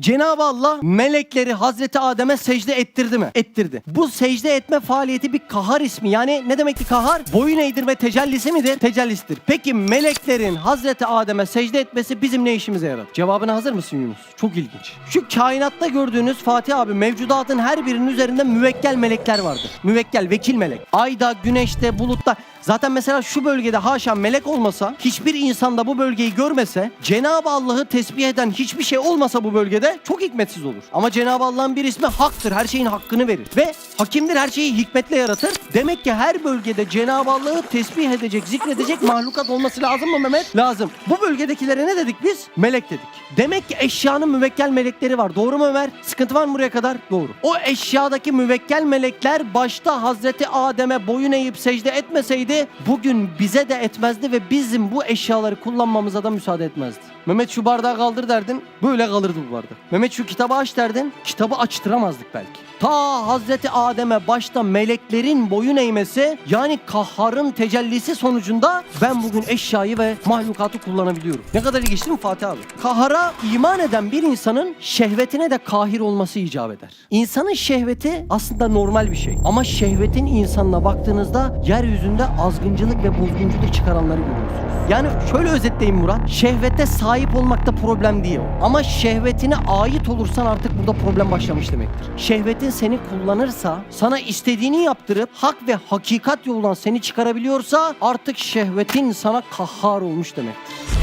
Cenab-ı Allah melekleri Hazreti Adem'e secde ettirdi mi? Ettirdi. Bu secde etme faaliyeti bir kahar ismi. Yani ne demekti kahar? Boyun eğdirme tecellisi midir? Tecellisidir. Peki meleklerin Hazreti Adem'e secde etmesi bizim ne işimize yarar? Cevabına hazır mısın Yunus? Çok ilginç. Şu kainatta gördüğünüz Fatih abi mevcudatın her birinin üzerinde müvekkel melekler vardır. Müvekkel, vekil melek. Ayda, güneşte, bulutta. Zaten mesela şu bölgede haşa melek olmasa, hiçbir insan da bu bölgeyi görmese, Cenab-ı Allah'ı tesbih eden hiçbir şey olmasa bu bölgede çok hikmetsiz olur. Ama Cenab-ı Allah'ın bir ismi haktır. Her şeyin hakkını verir. Ve hakimdir her şeyi hikmetle yaratır. Demek ki her bölgede Cenab-ı Allah'ı tesbih edecek, zikredecek mahlukat olması lazım mı Mehmet? Lazım. Bu bölgedekilere ne dedik biz? Melek dedik. Demek ki eşyanın müvekkel melekleri var. Doğru mu Ömer? Sıkıntı var mı buraya kadar? Doğru. O eşyadaki müvekkel melekler başta Hazreti Adem'e boyun eğip secde etmeseydi bugün bize de etmezdi ve bizim bu eşyaları kullanmamıza da müsaade etmezdi. Mehmet şu bardağı kaldır derdin, böyle kalırdı bu bardak. Mehmet şu kitabı aç derdin, kitabı açtıramazdık belki. Ta Hazreti Adem'e başta meleklerin boyun eğmesi yani kahharın tecellisi sonucunda ben bugün eşyayı ve mahlukatı kullanabiliyorum. Ne kadar ilginç değil mi Fatih abi? Kahara iman eden bir insanın şehvetine de kahir olması icap eder. İnsanın şehveti aslında normal bir şey. Ama şehvetin insanına baktığınızda yeryüzünde azgıncılık ve bozgunculuk çıkaranları görüyorsunuz. Yani şöyle özetleyeyim Murat. Şehvete sahip olmakta problem değil. Ama şehvetine ait olursan artık burada problem başlamış demektir. Şehvetin seni kullanırsa, sana istediğini yaptırıp hak ve hakikat yolundan seni çıkarabiliyorsa artık şehvetin sana kahhar olmuş demektir.